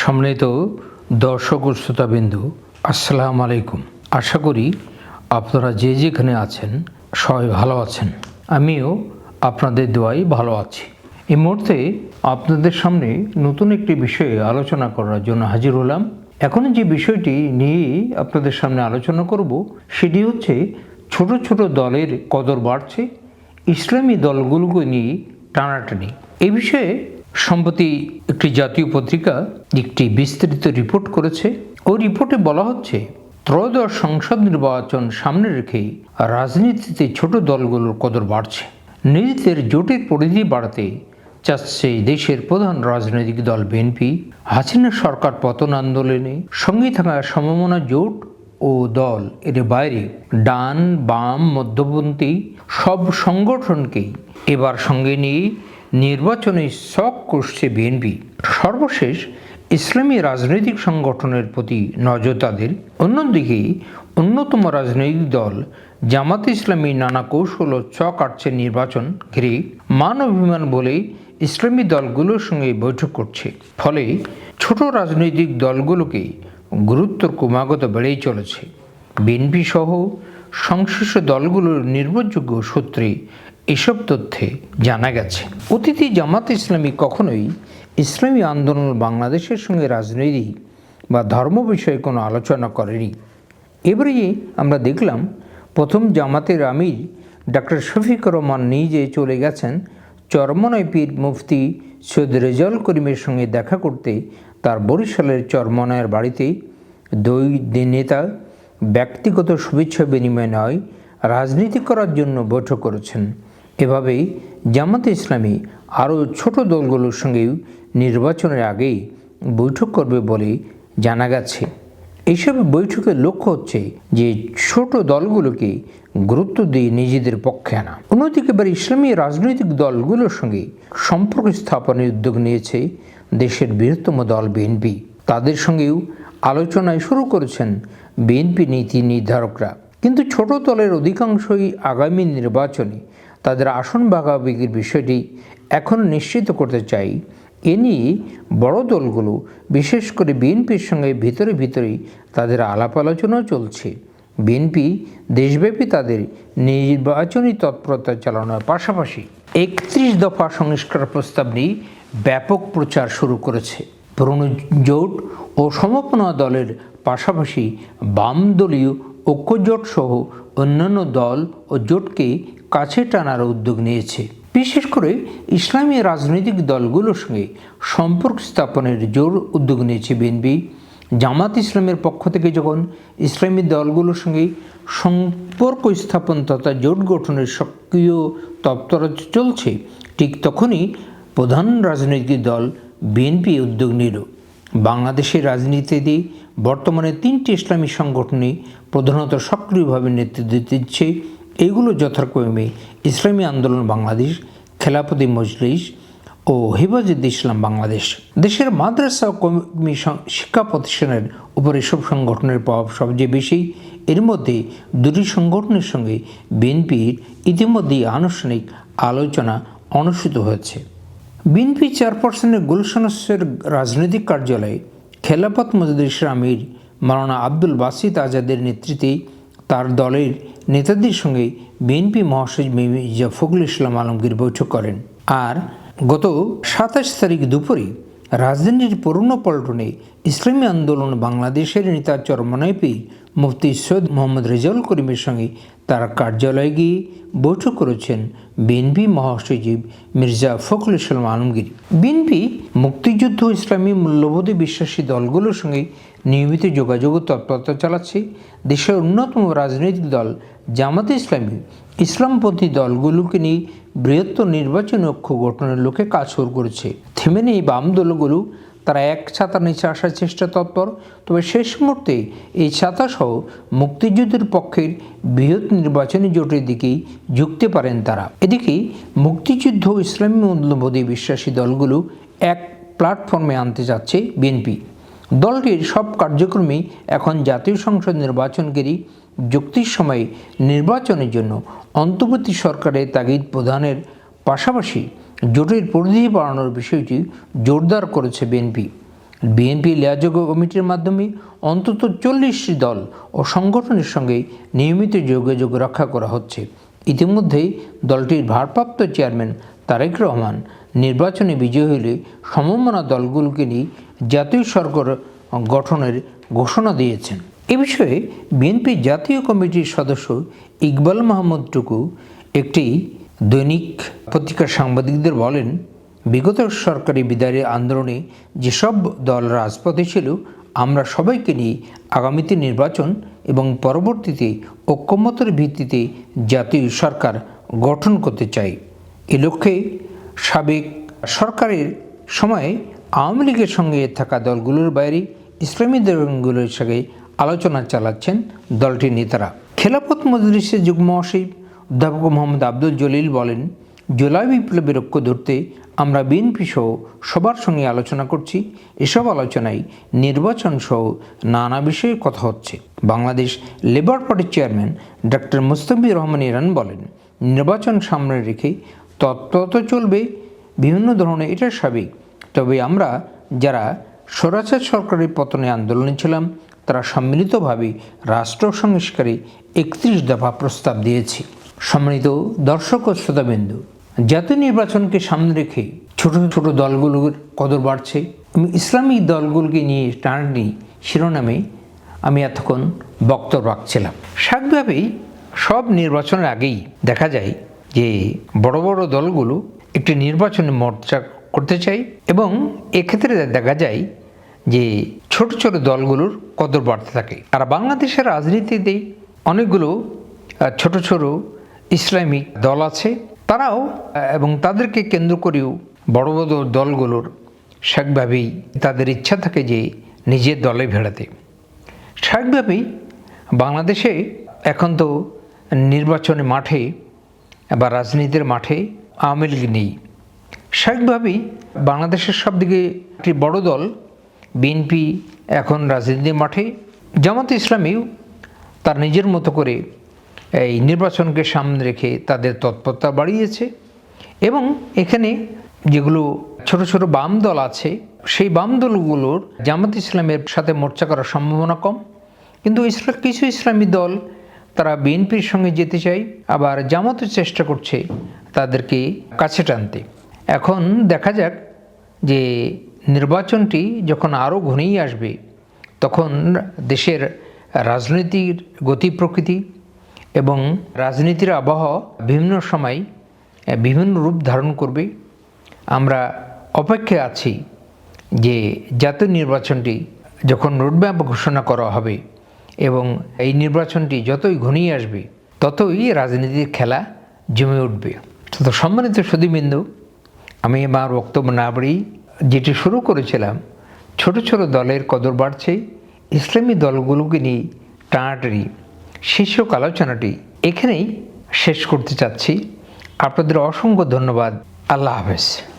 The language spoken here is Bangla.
সম্মানিত দর্শক শ্রোতাবিন্দু, আসসালামু আলাইকুম। আশা করি আপনারা যে যেখানে আছেন সবাই ভালো আছেন। আমিও আপনাদের দোয়াই ভালো আছি। এই মুহূর্তে আপনাদের সামনে নতুন একটি বিষয়ে আলোচনা করার জন্য হাজির হলাম। এখন যে বিষয়টি নিয়ে আপনাদের সামনে আলোচনা করব, সেটি হচ্ছে ছোট ছোট দলের কদর বাড়ছে, ইসলামী দলগুলোকে নিয়ে টানাটানি। এ বিষয়ে সম্প্রতি একটি জাতীয় পত্রিকা একটি বিস্তৃত রিপোর্ট করেছে। ওই রিপোর্টে বলা হচ্ছে, ত্রয়োদশ সংসদ নির্বাচন সামনে রেখেই রাজনীতিতে ছোট দলগুলোর কদর বাড়ছে। নিজেদের জোটের পরিধি বাড়াতে চাচ্ছে দেশের প্রধান রাজনৈতিক দল বিএনপি। হাসিনা সরকার পতন আন্দোলনে সঙ্গে থাকা সমমনা জোট ও দল এর বাইরে ডান, বাম, মধ্যপন্থী সব সংগঠনকেই এবার সঙ্গে নিয়ে নির্বাচনে শখ করছে বিএনপি, সর্বশেষ ইসলামী রাজনৈতিক সংগঠনের প্রতি নজর তাদের। অন্যদিকে, অন্যতম রাজনৈতিক দল জামাত ইসলামী নানা কৌশল ও চক আটছে নির্বাচন ঘিরে মান অভিমান বলে ইসলামী দলগুলোর সঙ্গে বৈঠক করছে। ফলে ছোট রাজনৈতিক দলগুলোকে গুরুত্ব ক্রমাগত বেড়েই চলেছে। বিএনপি সহ সংশ্লিষ্ট দলগুলোর নির্ভরযোগ্য সূত্রে এসব তথ্যে জানা গেছে। অতিথি জামাত ইসলামী কখনোই ইসলামী আন্দোলন বাংলাদেশের সঙ্গে রাজনৈতিক বা ধর্ম বিষয়ে কোনো আলোচনা করেনি। এবারে আমরা দেখলাম প্রথম জামাতের আমির ডাক্তার শফিকুর রহমান নিজে চলে গেছেন চরমনায় পীর মুফতি সৈয়দ রেজাউল করিমের সঙ্গে দেখা করতে তার বরিশালের চরমনায়ের বাড়িতে। দুই নেতা, ব্যক্তিগত শুভেচ্ছা বিনিময় নয়, রাজনীতি করার জন্য বৈঠক করেছেন। এভাবেই জামাতে ইসলামী আরও ছোট দলগুলোর সঙ্গেও নির্বাচনের আগেই বৈঠক করবে বলে জানা গেছে। এইসব বৈঠকের লক্ষ্য হচ্ছে যে ছোট দলগুলোকে গুরুত্ব দিয়ে নিজেদের পক্ষে আনা। অন্যদিকে এবার ইসলামী রাজনৈতিক দলগুলোর সঙ্গে সম্পর্ক স্থাপনের উদ্যোগ নিয়েছে দেশের বৃহত্তম দল বিএনপি। তাদের সঙ্গেও আলোচনায় শুরু করেছেন বিএনপি নীতি নির্ধারকরা। কিন্তু ছোট দলের অধিকাংশই আগামী নির্বাচনে তাদের আসন ভাগাভাগির বিষয়টি এখন নিশ্চিত করতে চাই। এ নিয়ে বড় দলগুলো, বিশেষ করে বিএনপির সঙ্গে ভিতরে ভিতরেই তাদের আলাপ আলোচনাও চলছে। বিএনপি দেশব্যাপী তাদের নির্বাচনী তৎপরতা চালানোর পাশাপাশি একত্রিশ দফা সংস্কার প্রস্তাব নিয়ে ব্যাপক প্রচার শুরু করেছে। পুরনো জোট ও সমপনা দলের পাশাপাশি বাম দলীয় ঐক্যজোট সহ অন্যান্য দল ও জোটকে কাছে টানার উদ্যোগ নিয়েছে। বিশেষ করে ইসলামী রাজনৈতিক দলগুলোর সঙ্গে সম্পর্ক স্থাপনের জোর উদ্যোগ নিয়েছে বিএনপি। জামাত ইসলামের পক্ষ থেকে যখন ইসলামী দলগুলোর সঙ্গে সম্পর্ক স্থাপন তথা জোট গঠনের সক্রিয় তৎপরতা চলছে, ঠিক তখনই প্রধান রাজনৈতিক দল বিএনপি উদ্যোগ নিল। বাংলাদেশের রাজনীতিতে বর্তমানে তিনটি ইসলামী সংগঠনে প্রধানত সক্রিয়ভাবে নেতৃত্ব দিচ্ছে। এগুলো যথাক্রমে ইসলামী আন্দোলন বাংলাদেশ, খেলাপতি মজলিস ও হেফাজত ইসলাম বাংলাদেশ। দেশের মাদ্রাসা কমি শিক্ষা প্রতিষ্ঠানের উপর এসব সংগঠনের প্রভাব সবচেয়ে বেশি। এর মধ্যে দুটি সংগঠনের সঙ্গে বিএনপির ইতিমধ্যেই আনুষ্ঠানিক আলোচনা অনুষ্ঠিত হয়েছে। বিএনপি চেয়ারপারসনের গুলশানের রাজনৈতিক কার্যালয়ে খেলাপথ মজলিসের আমির মাওলানা আব্দুল বাসিত আজাদের নেতৃত্বে তার দলের নেতাদের সঙ্গে বিএনপি মহাসচিব মির্জা ফখরুল ইসলাম আলমগীর বৈঠক করেন। আর গত সাতাশ তারিখ দুপুরে রাজধানীর পুরনো পল্টনে ইসলামী আন্দোলন বাংলাদেশের নেতা চরমনায় পীর মুফতি সৈয়দ মোহাম্মদ রেজাউল করিমের সঙ্গে তার কার্যালয়ে গিয়ে বৈঠক করেছেন বিএনপি মহাসচিব মির্জা ফখরুল ইসলাম আলমগীর। বিএনপি মুক্তিযুদ্ধ ইসলামী মূল্যবোধে বিশ্বাসী দলগুলোর সঙ্গে নিয়মিত যোগাযোগ তৎপরতা চালাচ্ছে দেশের অন্যতম রাজনৈতিক দল জামাতে ইসলামী। ইসলামপন্থী দলগুলোকে নিয়ে বৃহত্তর নির্বাচনী ঐক্য গঠনের লক্ষ্যে কাজ শুরু করেছে। থেমে নেই বাম দলগুলো তারা এক ছাতার নিচে আসার চেষ্টা তৎপর। তবে শেষ মুহূর্তে এই ছাতাসহ মুক্তিযুদ্ধের পক্ষের বৃহৎ নির্বাচনী জোটের দিকেই ঝুঁকতে পারেন তারা। এদিকে মুক্তিযুদ্ধ ইসলামী মূল্যবোধে বিশ্বাসী দলগুলো এক প্ল্যাটফর্মে আনতে যাচ্ছে বিএনপি। দলটির সব কার্যক্রমে এখন জাতীয় সংসদ নির্বাচনকারী যুক্তির সময়ে নির্বাচনের জন্য অন্তর্বর্তী সরকারের তাগিদ প্রদানের পাশাপাশি জোটের পরিধি বাড়ানোর বিষয়টি জোরদার করেছে বিএনপি। বিএনপি লেয়াযোগ্য কমিটির মাধ্যমে অন্তত চল্লিশটি দল ও সংগঠনের সঙ্গে নিয়মিত যোগাযোগ রক্ষা করা হচ্ছে। ইতিমধ্যেই দলটির ভারপ্রাপ্ত চেয়ারম্যান তারেক রহমান নির্বাচনে বিজয়ী হলে সমমনা দলগুলোকে নিয়ে জাতীয় সরকার গঠনের ঘোষণা দিয়েছেন। এ বিষয়ে বিএনপি জাতীয় কমিটির সদস্য ইকবাল মাহমুদ টুকু একটি দৈনিক পত্রিকার সাংবাদিকদের বলেন, বিগত সরকারি বিদায়ের আন্দোলনে যেসব দল রাজপথে ছিল, আমরা সবাইকে নিয়ে আগামীতে নির্বাচন এবং পরবর্তীতে ঐক্যমতের ভিত্তিতে জাতীয় সরকার গঠন করতে চাই। এ লক্ষ্যে সাবেক সরকারের সময়ে আওয়ামী লীগের সঙ্গে থাকা দলগুলোর বাইরে ইসলামী দলগুলোর সঙ্গে আলোচনা চালাচ্ছেন দলটির নেতারা। খেলাফত মজলিসের যুগ্ম মহাসচিব অধ্যাপক মোহাম্মদ আব্দুল জলিল বলেন, জুলাই বিপ্লবের ঐক্য ধরতে আমরা বিএনপি সহ সবার সঙ্গে আলোচনা করছি। এসব আলোচনায় নির্বাচন সহ নানা বিষয়ে কথা হচ্ছে। বাংলাদেশ লেবার পার্টির chairman doctor Mustafizur Rahman Iran বলেন, নির্বাচন সামনে রেখে তত্ত্ব চলবে, বিভিন্ন ধরনের এটা স্বাভাবিক। তবে আমরা যারা স্বরাচার সরকারের পতনে আন্দোলনে ছিলাম, তারা সম্মিলিতভাবে রাষ্ট্র সংস্কারে একত্রিশ দফা প্রস্তাব দিয়েছি। সম্মানিত দর্শক ও শ্রোতাবিন্দু, জাতীয় নির্বাচনকে সামনে রেখে ছোট ছোট দলগুলোর কদর বাড়ছে। এবং ইসলামিক দলগুলোকে নিয়ে টানাটানি শিরোনামে আমি এতক্ষণ বক্তব্য রাখছিলাম। স্বাভাবিকভাবেই সব নির্বাচনের আগেই দেখা যায় যে বড় বড় দলগুলো একটি নির্বাচনে মোর্চা করতে চাই এবং এক্ষেত্রে দেখা যায় যে ছোট ছোট দলগুলোর কদর বাড়তে থাকে। আর বাংলাদেশের রাজনীতিতেই অনেকগুলো ছোট ছোট ইসলামিক দল আছে, তারাও, এবং তাদেরকে কেন্দ্র করেও বড় বড় দলগুলোর স্বাভাবিকভাবেই তাদের ইচ্ছা থাকে যে নিজের দলে ভেড়াতে। স্বাভাবিকভাবেই বাংলাদেশে এখন তো নির্বাচনের মাঠে বা রাজনীতির মাঠে আওয়ামী লীগ নেই। স্বাভাবিকভাবেই বাংলাদেশের সবদিকে একটি বড় দল, বিএনপি এখন রাজনীতির মাঠে, জামাত ইসলামীও তার নিজের মতো করে এই নির্বাচনকে সামনে রেখে তাদের তৎপরতা বাড়িয়েছে এবং এখানে যেগুলো ছোট ছোট বাম দল আছে, সেই বাম দলগুলোর জামাত ইসলামের সাথে মোর্চা করার সম্ভাবনা কম। কিন্তু ইসলাম কিছু ইসলামী দল তারা বিএনপির সঙ্গে যেতে চায়, আবার জামাতও চেষ্টা করছে তাদেরকে কাছে টানতে। এখন দেখা যাক যে নির্বাচনটি যখন আরও ঘনিয়ে আসবে, তখন দেশের রাজনীতির গতি প্রকৃতি এবং রাজনীতির আবহাওয়া বিভিন্ন সময় বিভিন্ন রূপ ধারণ করবে। আমরা অপেক্ষায় আছি যে জাতীয় নির্বাচনটি যখন রোডম্যাপ ঘোষণা করা হবে এবং এই নির্বাচনটি যতই ঘনিয়ে আসবে, ততই রাজনীতির খেলা জমে উঠবে। তো সম্মানিত সুদীবিন্দু আমি আমার বক্তব্য না বাড়ি যেটি শুরু করেছিলাম, ছোট ছোট দলের কদর বাড়ছে, ইসলামী দলগুলোকে নিয়ে টানাটানি। শীর্ষক আলোচনাটি এখানেই শেষ করতে চাচ্ছি। আপনাদের অসংখ্য ধন্যবাদ। আল্লাহ হাফেজ।